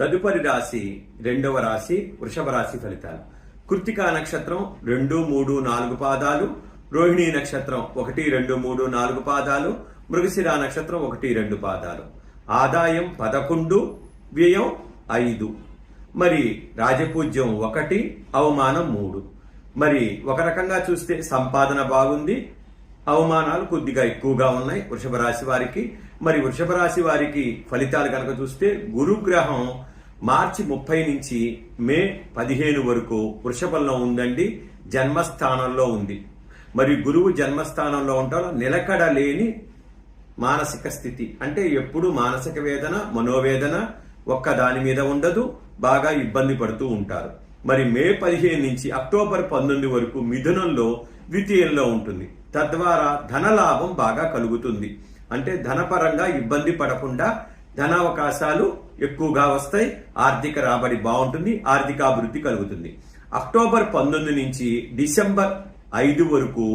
తదుపరి రాశి రెండవ రాశి వృషభ రాశి ఫలితాలు. కృత్తికా నక్షత్రం రెండు మూడు నాలుగు పాదాలు. రోహిణీ నక్షత్రం ఒకటి రెండు మూడు నాలుగు పాదాలు. మృగశిర నక్షత్రం ఒకటి రెండు పాదాలు. ఆదాయం పదకొండు వ్యయం ఐదు. మరి రాజపూజ్యం ఒకటి అవమానం మూడు. మరి ఒక రకంగా చూస్తే సంపాదన బాగుంది అవమానాలు కొద్దిగా ఎక్కువగా ఉన్నాయి వృషభ రాశి వారికి. మరి వృషభ రాశి వారికి ఫలితాలు కనుక చూస్తే గురుగ్రహం మార్చి ముప్పై నుంచి మే పదిహేను వరకు వృషభంలో ఉందండి జన్మస్థానంలో ఉంది. మరి గురువు జన్మస్థానంలో ఉంటాలో నిలకడ లేని మానసిక స్థితి. అంటే ఎప్పుడు మానసిక వేదన మనోవేదన ఒక్క దాని మీద ఉండదు బాగా ఇబ్బంది పడుతూ ఉంటారు. మరి మే పదిహేను నుంచి అక్టోబర్ పంతొమ్మిది వరకు మిథునంలో ద్వితీయంలో ఉంటుంది. తద్వారా ధనలాభం బాగా కలుగుతుంది. అంటే ధనపరంగా ఇబ్బంది పడకుండా ధన అవకాశాలు ఎక్కువగా వస్తాయి ఆర్థిక రాబడి బాగుంటుంది ఆర్థికాభివృద్ధి కలుగుతుంది. అక్టోబర్ పంతొమ్మిది నుంచి డిసెంబర్ ఐదు వరకు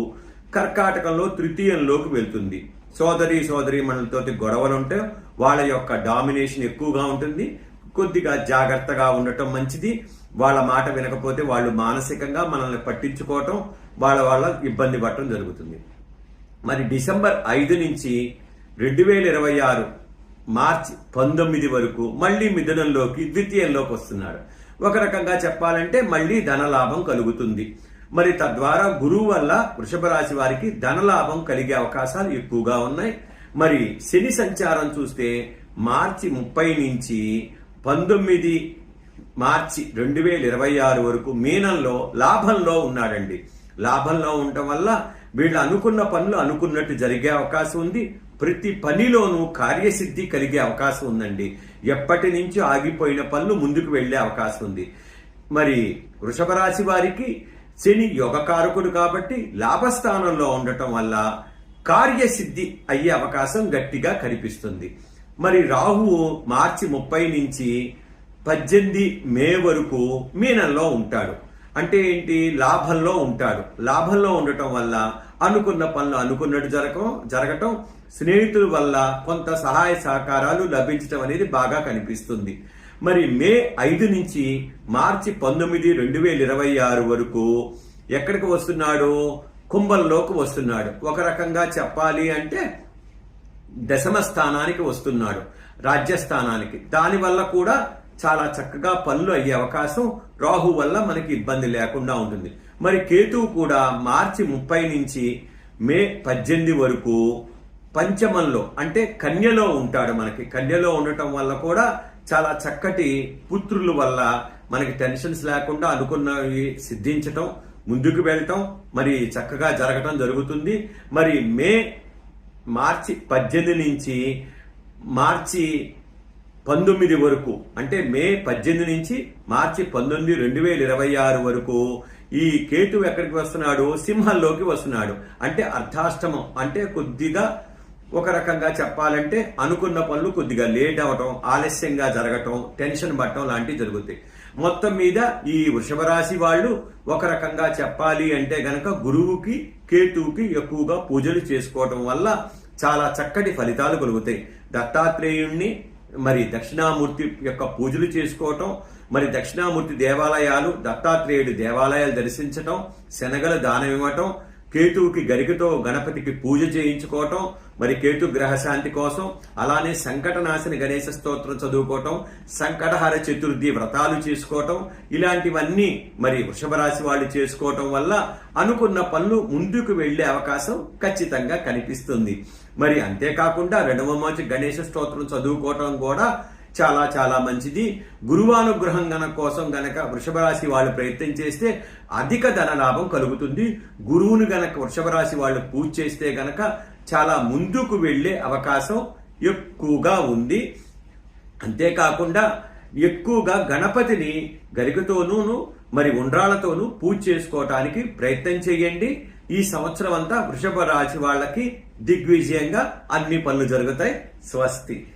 కర్కాటకంలో తృతీయంలోకి వెళ్తుంది. సోదరి సోదరి మనలతోటి గొడవలు ఉంటే వాళ్ళ యొక్క డామినేషన్ ఎక్కువగా ఉంటుంది కొద్దిగా జాగ్రత్తగా ఉండటం మంచిది. వాళ్ళ మాట వినకపోతే వాళ్ళు మానసికంగా మనల్ని పట్టించుకోవటం వాళ్ళ వాళ్ళ ఇబ్బంది పడటం జరుగుతుంది. మరి డిసెంబర్ ఐదు నుంచి రెండు వేల ఇరవై ఆరు మార్చి పంతొమ్మిది వరకు మళ్ళీ మిథునంలోకి ద్వితీయంలోకి వస్తున్నాడు ఒక రకంగా చెప్పాలంటే మళ్ళీ ధనలాభం కలుగుతుంది. మరి తద్వారా గురువు వల్ల వృషభ రాశి వారికి ధనలాభం కలిగే అవకాశాలు ఎక్కువగా ఉన్నాయి. మరి శని సంచారం చూస్తే మార్చి ముప్పై నుంచి పంతొమ్మిది మార్చి రెండు వేల ఇరవై ఆరు వరకు మీనంలో లాభంలో ఉన్నాడండి. లాభంలో ఉండటం వల్ల వీళ్ళు అనుకున్న పనులు అనుకున్నట్టు జరిగే అవకాశం ఉంది. ప్రతి పనిలోనూ కార్యసిద్ధి కలిగే అవకాశం ఉందండి. ఎప్పటి నుంచి ఆగిపోయిన పనులు ముందుకు వెళ్ళే అవకాశం ఉంది. మరి వృషభ రాశి వారికి శని యోగకారకుడు కాబట్టి లాభస్థానంలో ఉండటం వల్ల కార్యసిద్ధి అయ్యే అవకాశం గట్టిగా కనిపిస్తుంది. మరి రాహువు మార్చి ముప్పై నుంచి పద్దెనిమిది మే వరకు మీనంలో ఉంటాడు. అంటే ఏంటి? లాభంలో ఉంటాడు. లాభంలో ఉండటం వల్ల అనుకున్న పనులు అనుకున్నట్టు జరగటం జరగటం స్నేహితుల వల్ల కొంత సహాయ సహకారాలు లభించటం అనేది బాగా కనిపిస్తుంది. మరి మే ఐదు నుంచి మార్చి పంతొమ్మిది రెండు వేల ఇరవై ఆరు వరకు ఎక్కడికి వస్తున్నాడు? కుంభంలోకి వస్తున్నాడు. ఒక రకంగా చెప్పాలి అంటే దశమ స్థానానికి వస్తున్నాడు రాజ్యస్థానానికి. దానివల్ల కూడా చాలా చక్కగా పనులు అయ్యే అవకాశం రాహు వల్ల మనకి ఇబ్బంది లేకుండా ఉంటుంది. మరి కేతువు కూడా మార్చి ముప్పై నుంచి మే పద్దెనిమిది వరకు పంచమంలో అంటే కన్యలో ఉంటాడు మనకి. కన్యలో ఉండటం వల్ల కూడా చాలా చక్కటి పుత్రుల వల్ల మనకి టెన్షన్స్ లేకుండా అనుకున్నవి సిద్ధించటం ముందుకు వెళ్ళటం మరి చక్కగా జరగటం జరుగుతుంది. మరి మే మార్చి పద్దెనిమిది నుంచి మార్చి పంతొమ్మిది వరకు అంటే మే పద్దెనిమిది నుంచి మార్చి పంతొమ్మిది రెండు వేల ఇరవై ఆరు వరకు ఈ కేతు ఎక్కడికి వస్తున్నాడు? సింహంలోకి వస్తున్నాడు. అంటే అర్ధాష్టమం. అంటే కొద్దిగా ఒక రకంగా చెప్పాలంటే అనుకున్న పనులు కొద్దిగా లేట్ అవ్వటం ఆలస్యంగా జరగటం టెన్షన్ పడటం లాంటివి జరుగుతాయి. మొత్తం మీద ఈ వృషభ రాశి వాళ్ళు ఒక రకంగా చెప్పాలి అంటే గనక గురువుకి కేతువుకి ఎక్కువగా పూజలు చేసుకోవటం వల్ల చాలా చక్కటి ఫలితాలు కలుగుతాయి. దత్తాత్రేయుణ్ణి మరి దక్షిణామూర్తి యొక్క పూజలు చేసుకోవటం మరి దక్షిణామూర్తి దేవాలయాలు దత్తాత్రేయుడి దేవాలయాలు దర్శించటం శనగల దానం ఇవ్వటం కేతువుకి గరికతో గణపతికి పూజ చేయించుకోవటం మరి కేతు గ్రహశాంతి కోసం అలానే సంకటనాశని గణేశ స్తోత్రం చదువుకోవటం సంకటహర చతుర్థి వ్రతాలు చేసుకోవటం ఇలాంటివన్నీ మరి వృషభ రాశి వాళ్ళు చేసుకోవటం వల్ల అనుకున్న పనులు ముందుకు వెళ్ళే అవకాశం ఖచ్చితంగా కనిపిస్తుంది. మరి అంతేకాకుండా రెండవ గణేశ స్తోత్రం చదువుకోవటం కూడా చాలా చాలా మంచిది. గురువానుగ్రహం గన కోసం గనక వృషభ రాశి వాళ్ళు ప్రయత్నం చేస్తే అధిక ధన లాభం కలుగుతుంది. గురువును గనక వృషభ రాశి వాళ్ళు పూజ చేస్తే గనక చాలా ముందుకు వెళ్ళే అవకాశం ఎక్కువగా ఉంది. అంతేకాకుండా ఎక్కువగా గణపతిని గరికతోనూ మరి ఉండ్రాలతోనూ పూజ చేసుకోవటానికి ప్రయత్నం చేయండి. ఈ సంవత్సరం అంతా వృషభ రాశి వాళ్ళకి దిగ్విజయంగా అన్ని పనులు జరుగుతాయి. స్వస్తి.